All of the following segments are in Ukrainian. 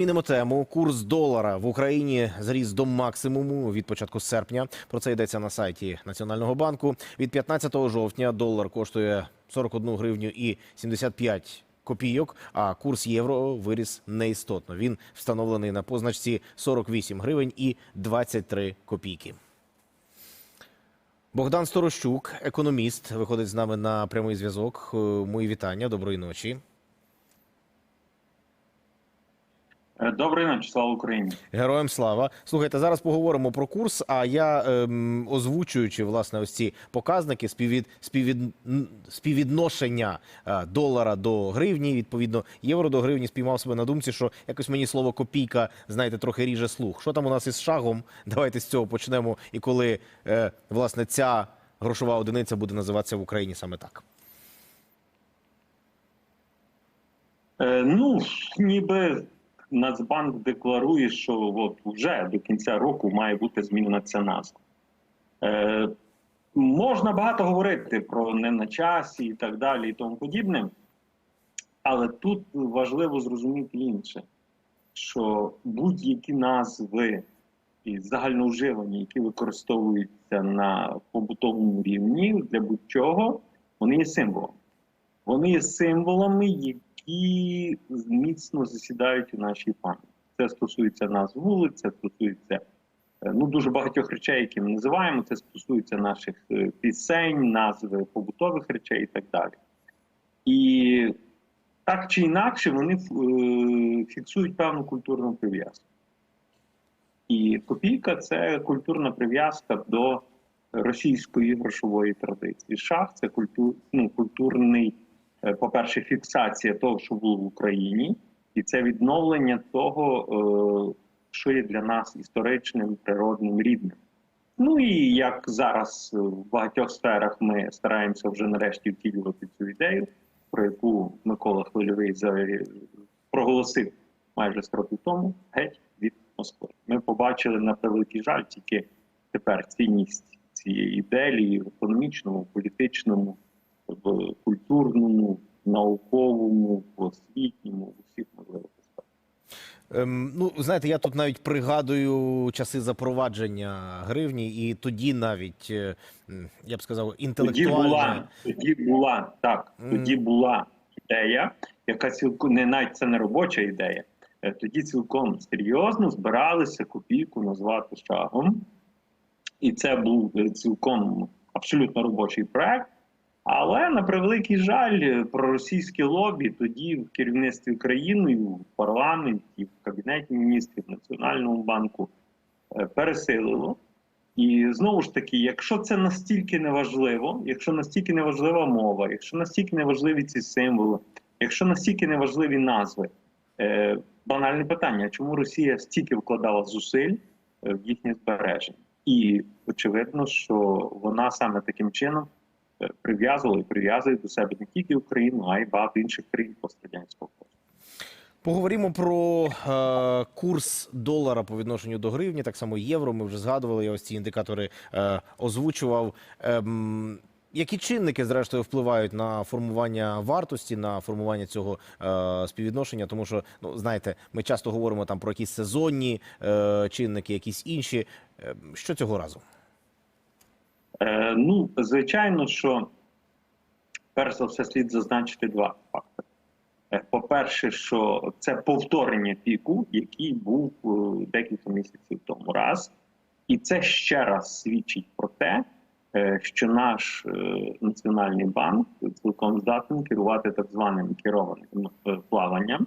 Змінимо тему. Курс долара в Україні зріс до максимуму від початку серпня. Про це йдеться на сайті Національного банку. Від 15 жовтня долар коштує 41 гривню і 75 копійок, а курс євро виріс неістотно. Він встановлений на позначці 48 гривень і 23 копійки. Богдан Сторощук, економіст, виходить з нами на прямий зв'язок. Е, Мої вітання, доброї ночі. Е, Доброї ночі, слава Україні. Героям слава. Слухайте, зараз поговоримо про курс. А я ем, озвучуючи власне ось ці показники співвід, співвід, співвідношення е, долара до гривні, відповідно, євро до гривні спіймав себе на думці, що якось мені слово копійка, знаєте, трохи ріже слух. Що там у нас із шагом? Давайте з цього почнемо. І коли е, власне ця грошова одиниця буде називатися в Україні саме так. Е, ну, ніби Нацбанк декларує, що от вже до кінця року має бути змінена ця. Е, можна багато говорити про не на часі і так далі, і тому подібне. Але тут важливо зрозуміти інше, що будь-які назви і загальноуживані, які використовуються на побутовому рівні для будь-чого, вони є символом. Вони є символами, які міцно засідають у нашій пам'яті. Це стосується назв вулиць, це стосується е, ну, дуже багатьох речей, які ми називаємо. Це стосується наших е, пісень, назви побутових речей і так далі. І так чи інакше вони е, фіксують певну культурну прив'язку. І копійка це культурна прив'язка до російської грошової традиції. Шах це культур, ну, культурний, по-перше, фіксація того, що було в Україні, і це відновлення того, е, що є для нас історичним, природним, рідним. Ну і як зараз в багатьох сферах ми стараємося вже нарешті втілювати цю ідею, про яку Микола Хвильовий проголосив майже 100 років тому, геть від Москви. Ми побачили на превеликий жаль тільки тепер цінність цієї ідеї в економічному, політичному, в культурному, науковому, в освітньому, в усіх можливих. Ем, ну, знаєте, я тут навіть пригадую часи запровадження гривні, і тоді навіть, е, я б сказав, Тоді була, тоді була так, тоді була ідея, яка цілком не навіть це не робоча ідея. Е, Тоді цілком серйозно збиралися копійку назвати шагом, і це був е, цілком абсолютно робочий проект. Але на превеликий жаль, проросійське лобі тоді в керівництві країни, в парламенті, в кабінеті міністрів, в Національному банку е, пересилило. І знову ж таки, якщо це настільки неважливо, якщо настільки неважлива мова, якщо настільки неважливі ці символи, якщо настільки неважливі назви, е, банальне питання: чому Росія стільки вкладала зусиль е, в їхнє збереження? І очевидно, що вона саме таким чином е, прив'язувала і прив'язує до себе не тільки Україну, а й багато інших країн пострадянського простору. Поговоримо про е, курс долара по відношенню до гривні, так само євро. Ми вже згадували. Я ось ці індикатори е, озвучував. Ем, які чинники, зрештою, впливають на формування вартості, на формування цього е, співвідношення? Тому що, ну знаєте, ми часто говоримо там про якісь сезонні е, чинники, якісь інші. Е, що цього разу? Е, ну, звичайно, що перш за все слід зазначити два фактори. Е, По-перше, що це повторення піку, який був е, декілька місяців тому раз, і це ще раз свідчить про те, що наш національний банк цілком здатний керувати так званим керованим плаванням,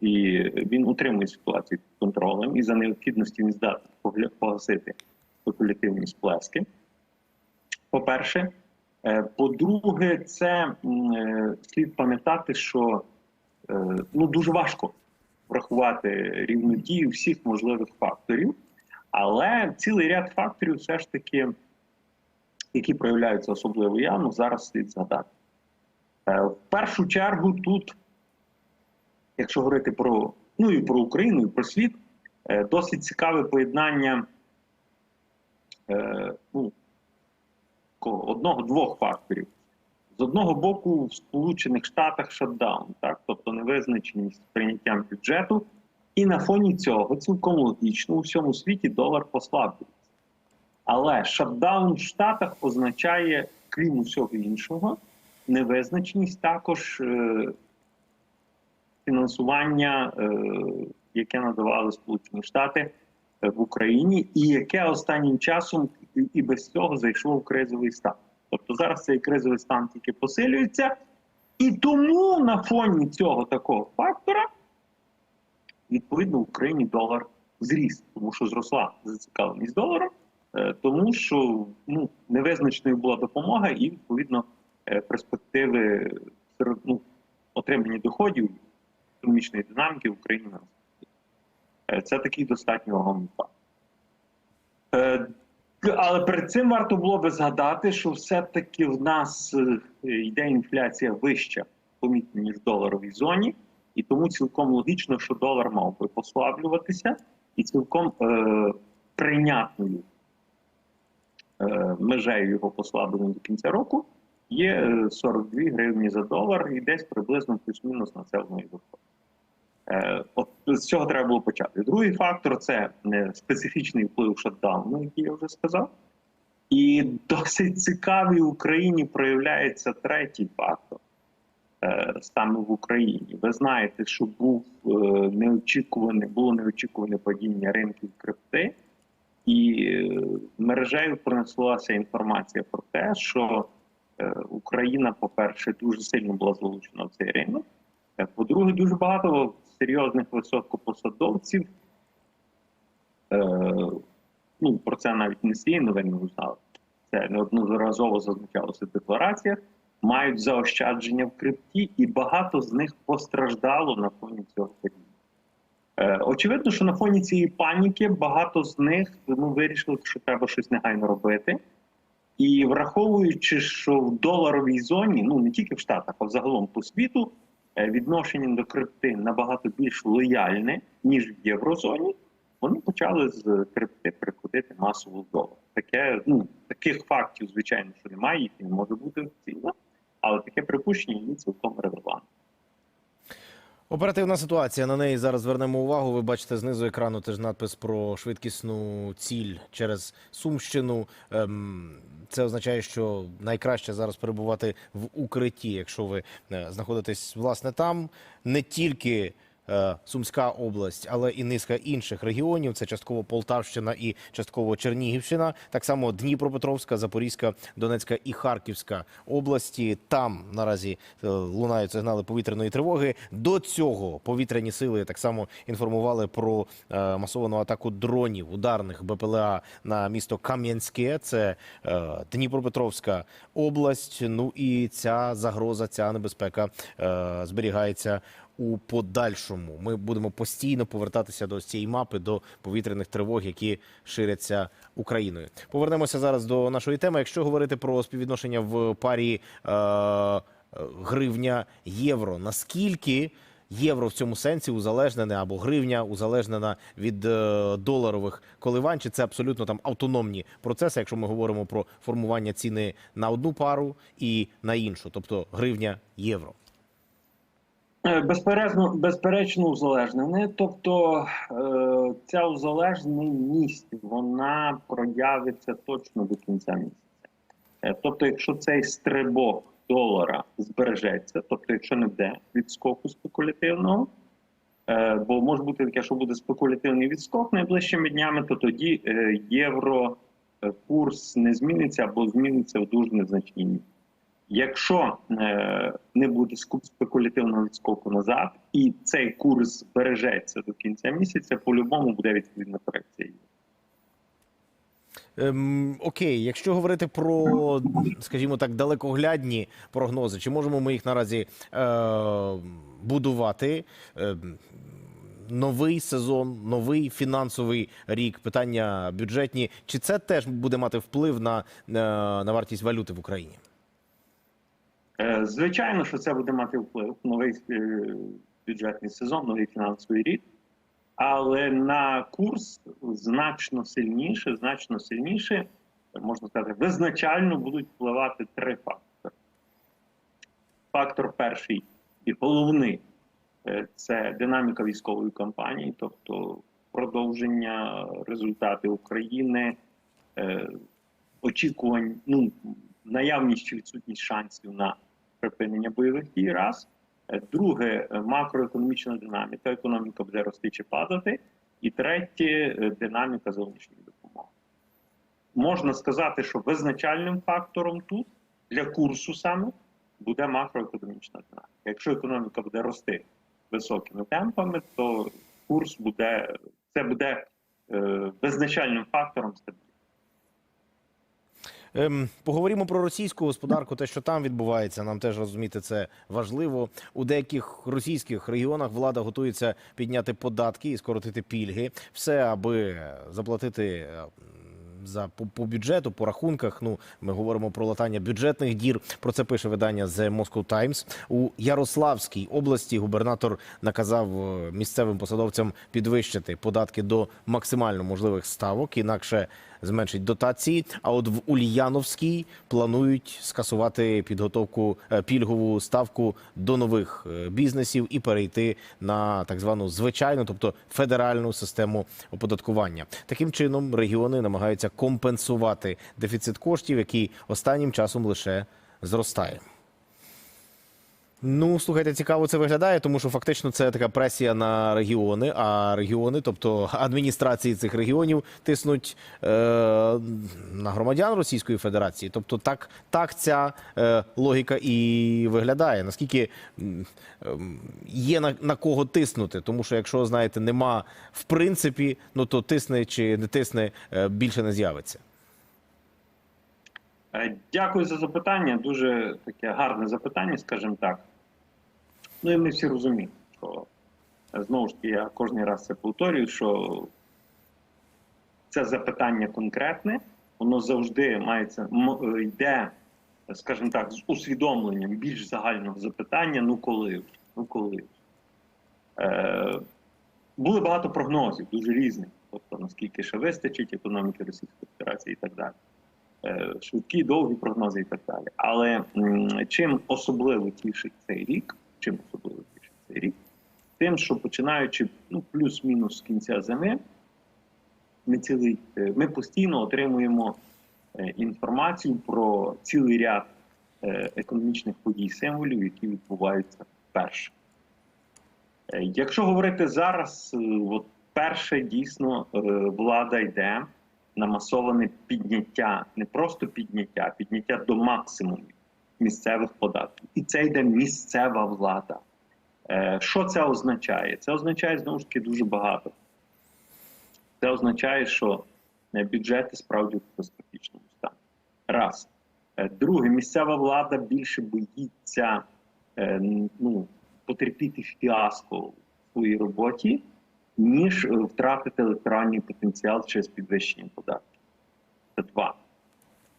і він утримує ситуацію під контролем, і за необхідності він здатний погасити спекулятивні сплески. По-перше, Е, по-друге, це е, слід пам'ятати, що е, ну дуже важко врахувати рівнодію всіх можливих факторів, але цілий ряд факторів, все ж таки, які проявляються особливо явно, зараз слід згадати. В першу чергу, тут, якщо говорити про ну і про Україну, і про світ, досить цікаве поєднання. ну, такого одного-двох факторів. З одного боку, в Сполучених Штатах шатдаун, так, тобто невизначеність з прийняттям бюджету, І на фоні цього цілком логічно у всьому світі долар послаблюється. Але шатдаун в Штатах означає, крім усього іншого, невизначеність також е, фінансування, е, яке надавали Сполучені Штати в Україні, і яке останнім часом і- без цього зайшло в кризовий стан. Тобто зараз цей кризовий стан тільки посилюється, і тому на фоні цього такого фактора відповідно в Україні долар зріс, тому що зросла зацікавленість доларом, е, тому що ну, невизначеною була допомога, і відповідно е, перспективи ну, отримання доходів економічної динаміки в Україні. Е, Це такий достатньо вагомий факт. Е, Але перед цим варто було би згадати, що все-таки в нас е, йде інфляція вища, помітно, ніж в доларовій зоні, і тому цілком логічно, що долар мав би послаблюватися, і цілком е, прийнятною е, межею його послаблення до кінця року є е, 42 гривні за долар, і десь приблизно плюс-мінус на це воно і виходить. Е, От з цього треба було почати. Другий фактор це е, специфічний вплив шатдауну, який я вже сказав. І досить цікавий в Україні проявляється третій фактор е, саме в Україні. Ви знаєте, що був е, неочікуване, було неочікуване падіння ринків крипти, і е, мережею пронеслася інформація про те, що е, Україна, по-перше, дуже сильно була залучена в цей ринок. Е, По-друге, дуже багато серйозних високопосадовців. Е, ну, про це навіть не всі новини не знали. Це неодноразово зазначалося в деклараціях. Мають заощадження в крипті, і багато з них постраждало на фоні цього падіння. Е, очевидно, що на фоні цієї паніки багато з них ну, вирішили, що треба щось негайно робити. І враховуючи, що в доларовій зоні, ну не тільки в Штатах, а взагалом по світу, відношення до крипти набагато більш лояльне, ніж в єврозоні, вони почали з крипти переходити масово в долар. Таке, ну, таких фактів, звичайно, що немає, їх не може бути офіційно, але таке припущення є цілком релевантне. Оперативна ситуація. На неї зараз звернемо увагу. Ви бачите знизу екрану теж надпис про швидкісну ціль через Сумщину. Ем, Це означає, що найкраще зараз перебувати в укритті, якщо ви е, знаходитесь власне там, не тільки. Е, Сумська область, але і низка інших регіонів. Це частково Полтавщина і частково Чернігівщина. Так само Дніпропетровська, Запорізька, Донецька і Харківська області. Там наразі е, лунають сигнали повітряної тривоги. До цього повітряні сили так само інформували про е, масовану атаку дронів ударних БПЛА на місто Кам'янське. Це Дніпропетровська область. Ну і ця загроза, ця небезпека зберігається у подальшому. Ми будемо постійно повертатися до цієї мапи, до повітряних тривог, які ширяться Україною. Повернемося зараз до нашої теми. Якщо говорити про співвідношення в парі е, гривня євро, наскільки євро в цьому сенсі узалежнене або гривня узалежнена від е, доларових коливань, чи це абсолютно там автономні процеси, якщо ми говоримо про формування ціни на одну пару і на іншу, тобто гривня євро. Е, Безперечно, безперечно, узалежнене. Тобто е, ця узалежненість вона проявиться точно до кінця місяця. Е, Тобто, якщо цей стрибок долара збережеться, тобто, якщо не буде відскоку спекулятивного, бо може бути таке, що буде спекулятивний відскок найближчими днями, то тоді євро курс не зміниться або зміниться в дуже незначній мірі. Якщо е, не буде спекулятивного відскоку назад, і цей курс збережеться до кінця місяця, по-любому буде відповідна корекція. Ем, окей, якщо говорити про, скажімо так, далекоглядні прогнози, чи можемо ми їх наразі е, будувати? Е, новий сезон, новий фінансовий рік, питання бюджетні, чи це теж буде мати вплив на, е, на вартість валюти в Україні? Е, Звичайно, що це буде мати вплив новий е, бюджетний сезон, новий фінансовий рік, але на курс значно сильніше, значно сильніше, можна сказати, визначально будуть впливати три фактори. Фактор перший і головний Е, Це динаміка військової кампанії, тобто продовження результатів України, очікувань, ну наявність чи відсутність шансів на припинення бойових дій. Раз Е, друге е, макроекономічна динаміка, економіка буде рости чи падати, і третє е, динаміка зовнішньої допомоги. Можна сказати, що визначальним фактором тут для курсу саме буде макроекономічна динаміка. Якщо економіка буде рости високими темпами, то курс буде це буде е, визначальним фактором стабільності. Ем, поговоримо про російську господарку, те, що там відбувається. Нам теж розуміти це важливо. У деяких російських регіонах влада готується підняти податки і скоротити пільги. Все аби заплатити. е, За по, по бюджету, по рахунках. Ну, ми говоримо про латання бюджетних дір. Про це пише видання The Moscow Times. У Ярославській області губернатор наказав е, місцевим посадовцям підвищити податки до максимально можливих ставок, інакше зменшить дотації. А от в Ульяновській планують скасувати підготовку е, пільгову ставку до нових е, бізнесів і перейти на так звану звичайну, тобто федеральну систему оподаткування. Таким чином регіони намагаються компенсувати дефіцит коштів, який останнім часом лише зростає. Ну, слухайте, цікаво це виглядає, тому що фактично це така пресія на регіони. А регіони, тобто адміністрації цих регіонів, тиснуть е, на громадян Російської Федерації. Тобто, так, так ця е, логіка і виглядає. Наскільки ем, є на, на кого тиснути? Тому що, якщо знаєте, нема в принципі, ну то тисне чи не тисне е, більше не з'явиться. Е, Дякую за запитання. Дуже таке гарне запитання, скажімо так. Ну і ми всі розуміємо, що е, знову ж таки я кожен раз це повторюю, що це запитання конкретне, воно завжди мається е, йде, скажімо так, з усвідомленням більш загального запитання: ну коли? Ну коли? Е, були багато прогнозів, дуже різних. Тобто наскільки ще вистачить економіки Російської Федерації і так далі. Е, швидкі, довгі прогнози і так далі. Але чим особливо тішить цей рік, чим особливо цей рік, тим, що починаючи ну, плюс-мінус з кінця зими, ми, цілий, е, ми постійно отримуємо е, інформацію про цілий ряд е, економічних подій символів, які відбуваються вперше. Якщо говорити зараз, от перше дійсно влада йде на масоване підняття, не просто підняття, а підняття до максимумів місцевих податків. І це йде місцева влада. Е, Що це означає? Це означає знову ж таки дуже багато. Це означає, що е, бюджети справді в катастрофічному стані. Раз. Е, Друге, місцева влада більше боїться ну, потерпіти фіаско в своїй роботі, ніж втратити електоральний потенціал через підвищення податків. Це два.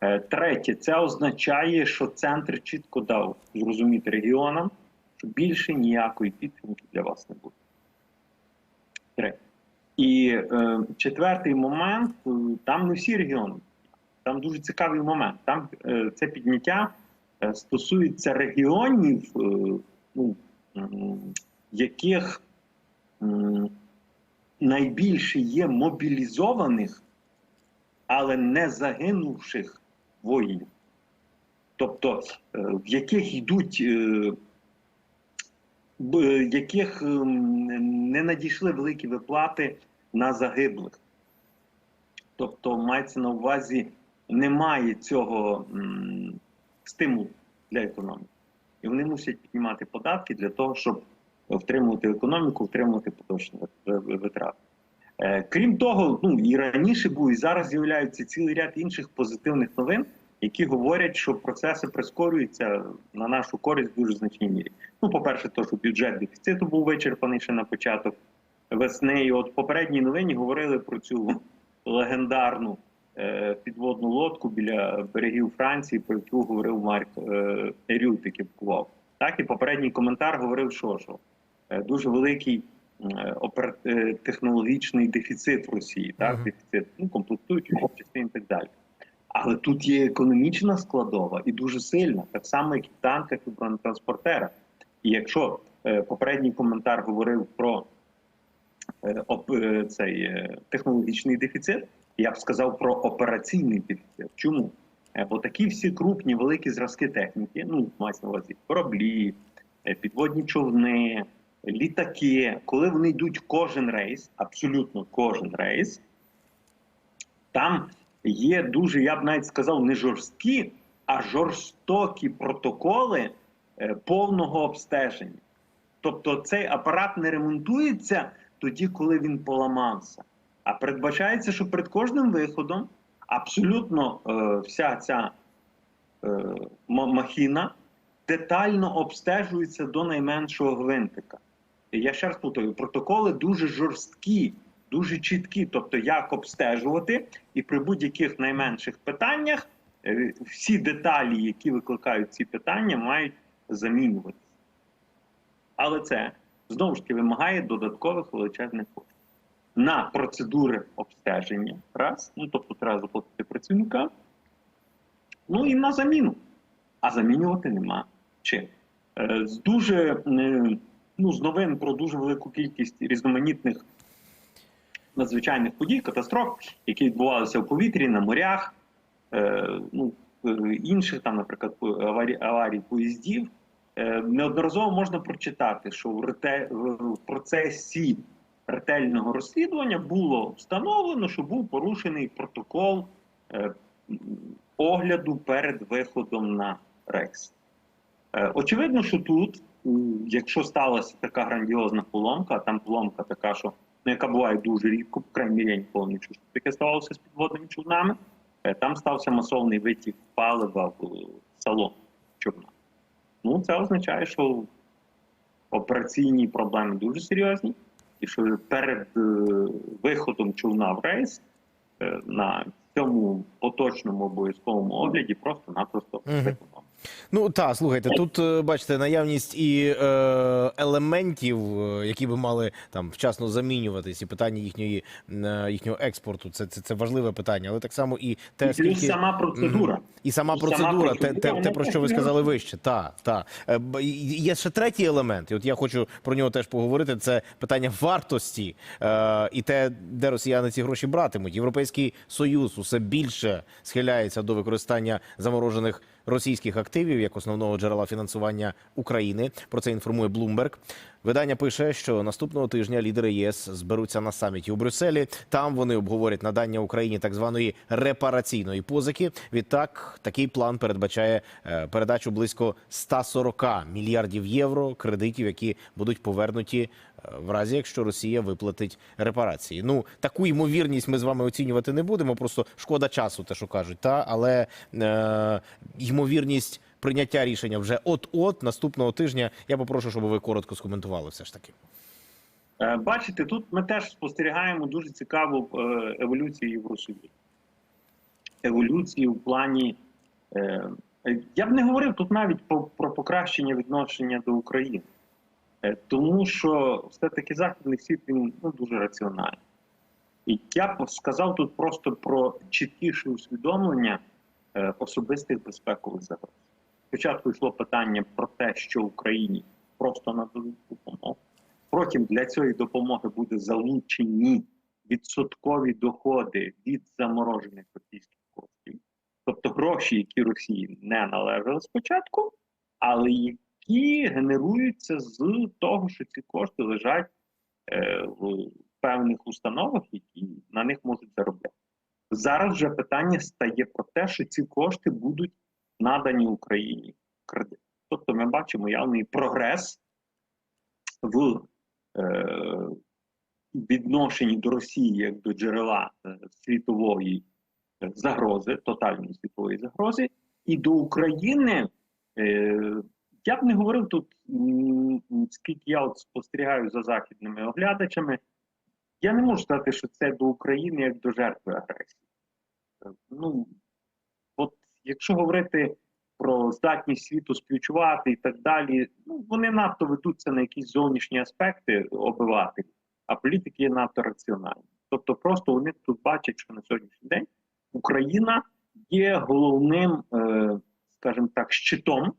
Е, Третє, це означає, що центр чітко дав зрозуміти регіонам, що більше ніякої підтримки для вас не буде. Три. І е, четвертий момент: е, там не всі регіони. Там дуже цікавий момент. Там е, це підняття е, стосується регіонів, е, ну, м, яких м, найбільше є мобілізованих, але не загинувших воїнів. Тобто, е, в яких йдуть, е, б- яких ем, не надійшли великі виплати на загиблих. Тобто, мається на увазі, немає цього стимулу для економіки. І вони мусять піднімати податки для того, щоб втримувати економіку, втримувати поточні ви- ви- витрати. Е, Крім того, ну і раніше був, і зараз з'являється цілий ряд інших позитивних новин, які говорять, що процеси прискорюються на нашу користь в дуже значній мірі. Ну, по-перше, то, що бюджет дефіциту був вичерпаний ще на початок весни. І от попередній новині говорили про цю легендарну е, підводну лодку біля берегів Франції, про яку говорив Марк е, Ерют. Так, і попередній коментар говорив, що, що е, дуже великий технологічний дефіцит в Росії, так, Мгм. дефіцит ну, комплектуючих частин і так далі. Але тут є економічна складова і дуже сильна, так само, як і в танках і бронетранспортерах. І якщо е, попередній коментар говорив про е, оп- е, цей е, технологічний дефіцит, я б сказав про операційний дефіцит. Чому? Е, Бо такі всі крупні великі зразки техніки, ну мається на увазі кораблі, е, підводні човни, літаки, коли вони йдуть кожен рейс, абсолютно кожен рейс, там є дуже, я б навіть сказав, не жорсткі, а жорстокі протоколи е, повного обстеження. Тобто цей апарат не ремонтується тоді, коли він поламався. А передбачається, що перед кожним виходом абсолютно е, вся ця е, махіна детально обстежується до найменшого гвинтика. Я ще раз повторюю, протоколи дуже жорсткі, дуже чіткі. Тобто, як обстежувати, і при будь-яких найменших питаннях е, всі деталі, які викликають ці питання, мають замінюватися. Але це знову ж таки вимагає додаткових величезних коштів. На процедури обстеження, раз, ну тобто треба заплатити працівника, ну і на заміну. А замінювати нема чим. Е, З дуже ну, з новин про дуже велику кількість різноманітних надзвичайних подій, катастроф, які відбувалися в повітрі, на морях, е, ну, е, інших, там, наприклад, аварій, аварій поїздів. Е, Неодноразово можна прочитати, що в, рете, в процесі ретельного розслідування було встановлено, що був порушений протокол е, огляду перед виходом на рейс. Е, Очевидно, що тут, якщо сталася така грандіозна поломка, там поломка така, що ну, яка буває дуже рідко, по крайній мірі, я ніколи не чув, що таке ставалося з підводними човнами, е, там стався масовний витік палива в е, салон човна. Ну, це означає, що операційні проблеми дуже серйозні, і що перед е, виходом човна в рейс на цьому поточному обов'язковому огляді просто-напросто виконано. Ну так, слухайте, тут е, бачите наявність і е, елементів, е, які би мали там вчасно замінюватись, і питання їхньої е, їхнього експорту. Це, це це важливе питання, але так само і те, І скільки сама процедура. і сама і сама процедура, те, те, те про що ви сказали вище. Та, та. Е, Є ще третій елемент, і от я хочу про нього теж поговорити. Це питання вартості е, і те, де росіяни ці гроші братимуть. Європейський союз усе більше схиляється до використання заморожених російських активів як основного джерела фінансування України. Про це інформує Bloomberg. Видання пише, що наступного тижня лідери ЄС зберуться на саміті у Брюсселі. Там вони обговорять надання Україні так званої репараційної позики. Відтак, такий план передбачає е, передачу близько 140 мільярдів євро кредитів, які будуть повернуті в разі, якщо Росія виплатить репарації. Ну таку ймовірність ми з вами оцінювати не будемо. Просто шкода часу, те, що кажуть. Та але е, ймовірність прийняття рішення вже от-от наступного тижня. Я попрошу, щоб ви коротко скоментували все ж таки. Е, Бачите, тут ми теж спостерігаємо дуже цікаву е, еволюцію Євросоюзу. Еволюцію в плані. е, Я б не говорив тут навіть про, про покращення відношення до України, тому що все-таки західний світ він ну, дуже раціональний. І я б сказав тут просто про чіткіше усвідомлення е, особистих безпекових загроз. Спочатку йшло питання про те, що Україні просто нададуть допомогу. Потім для цієї допомоги буде залучені відсоткові доходи від заморожених російських коштів, тобто гроші, які Росії не належали спочатку, але які генеруються з того, що ці кошти лежать е, в певних установах, які на них можуть заробляти. Зараз вже питання стає про те, що ці кошти будуть надані Україні кредит. Тобто ми бачимо явний прогрес в е, відношенні до Росії як до джерела е, світової е, загрози, тотальної світової загрози, і до України. Е, я б не говорив тут, скільки я от спостерігаю за західними оглядачами, я не можу сказати, що це до України як до жертви агресії. Ну, от якщо говорити про здатність світу співчувати і так далі, ну вони надто ведуться на якісь зовнішні аспекти обивателів, а політики є надто раціональні. Тобто, просто вони тут бачать, що на сьогоднішній день Україна є головним, е, скажімо так, щитом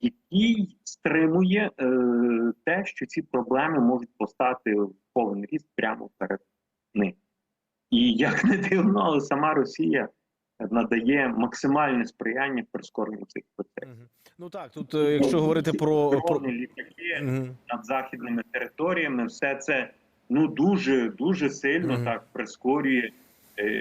який стримує е, те, що ці проблеми можуть постати в повний ріст прямо перед ним. І як не дивно, але сама Росія надає максимальне сприяння прискоренню цих процесів. Ну так, тут е, якщо говорити про, літаки Мгм. над західними територіями, все це ну дуже дуже сильно Мгм. так прискорює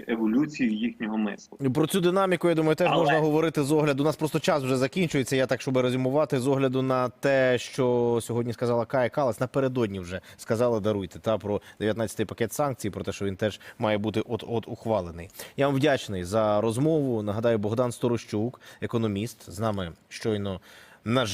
еволюцію їхнього мислення. Про цю динаміку, я думаю, теж Але- можна говорити з огляду. У нас просто час вже закінчується. Я так, щоб резюмувати, з огляду на те, що сьогодні сказала Кая Калас, напередодні вже сказала даруйте та про 19-й пакет санкцій, про те, що він теж має бути от-от ухвалений. Я вам вдячний за розмову. Нагадаю, Богдан Сторощук, економіст, з нами щойно нажив.